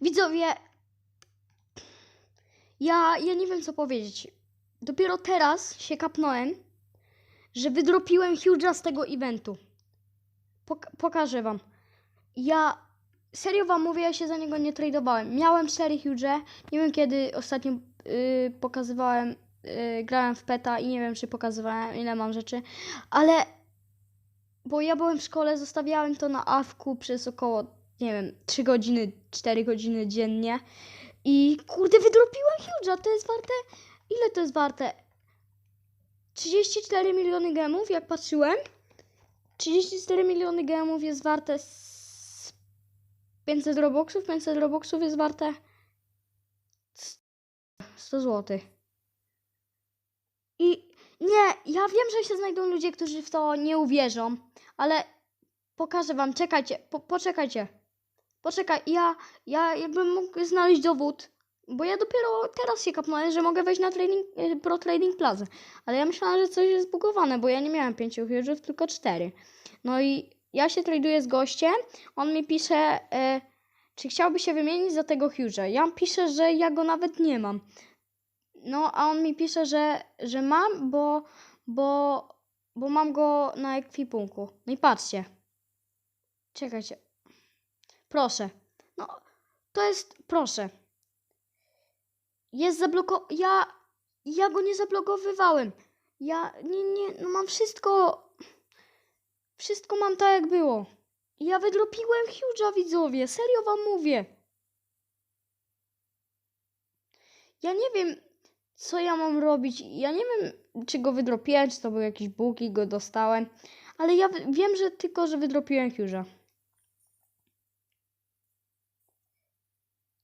Widzowie, ja, ja nie wiem co powiedzieć. Dopiero teraz się kapnąłem, że wydropiłem Huge'a z tego eventu. Pok pokażę wam. Ja serio wam mówię, ja się za niego nie tradowałem. Miałem 4 Huge'e. Nie wiem kiedy ostatnio yy, pokazywałem, yy, grałem w PETA i nie wiem czy pokazywałem ile mam rzeczy, ale bo ja byłem w szkole, zostawiałem to na awku przez około, nie wiem, 3 godziny, 4 godziny dziennie. I kurde, wydropiłem Huge'a, to jest warte, ile to jest warte? 34 miliony gemów, jak patrzyłem. 34 miliony gemów jest warte s- 500 robuxów, 500 robuxów jest warte 100 zł. I nie, ja wiem, że się znajdą ludzie, którzy w to nie uwierzą, ale pokażę wam, czekajcie, po, poczekajcie. Poczekaj, ja, ja jakbym mógł znaleźć dowód, bo ja dopiero teraz się kapnąłem, że mogę wejść na trading, e, Pro Trading Plaza. Ale ja myślałam, że coś jest zbugowane, bo ja nie miałem pięciu huge'ów, tylko cztery. No i ja się traduję z gościem, on mi pisze, e, czy chciałby się wymienić za tego huge'a. Ja piszę, że ja go nawet nie mam. No, a on mi pisze, że, że mam, bo, bo, bo mam go na ekwipunku. No i patrzcie. Czekajcie. Proszę. No, to jest, proszę. Jest zabloko... Ja, ja go nie zablokowywałem. Ja, nie, nie, no mam wszystko... Wszystko mam tak, jak było. Ja wydropiłem Huge'a, widzowie. Serio wam mówię. Ja nie wiem, co ja mam robić. Ja nie wiem, czy go wydropiłem, czy to był jakiś bóg i go dostałem. Ale ja wi- wiem, że tylko, że wydropiłem Huge'a.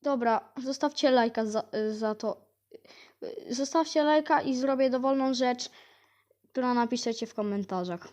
Dobra, zostawcie lajka za, za to. Zostawcie lajka i zrobię dowolną rzecz, którą napiszecie w komentarzach.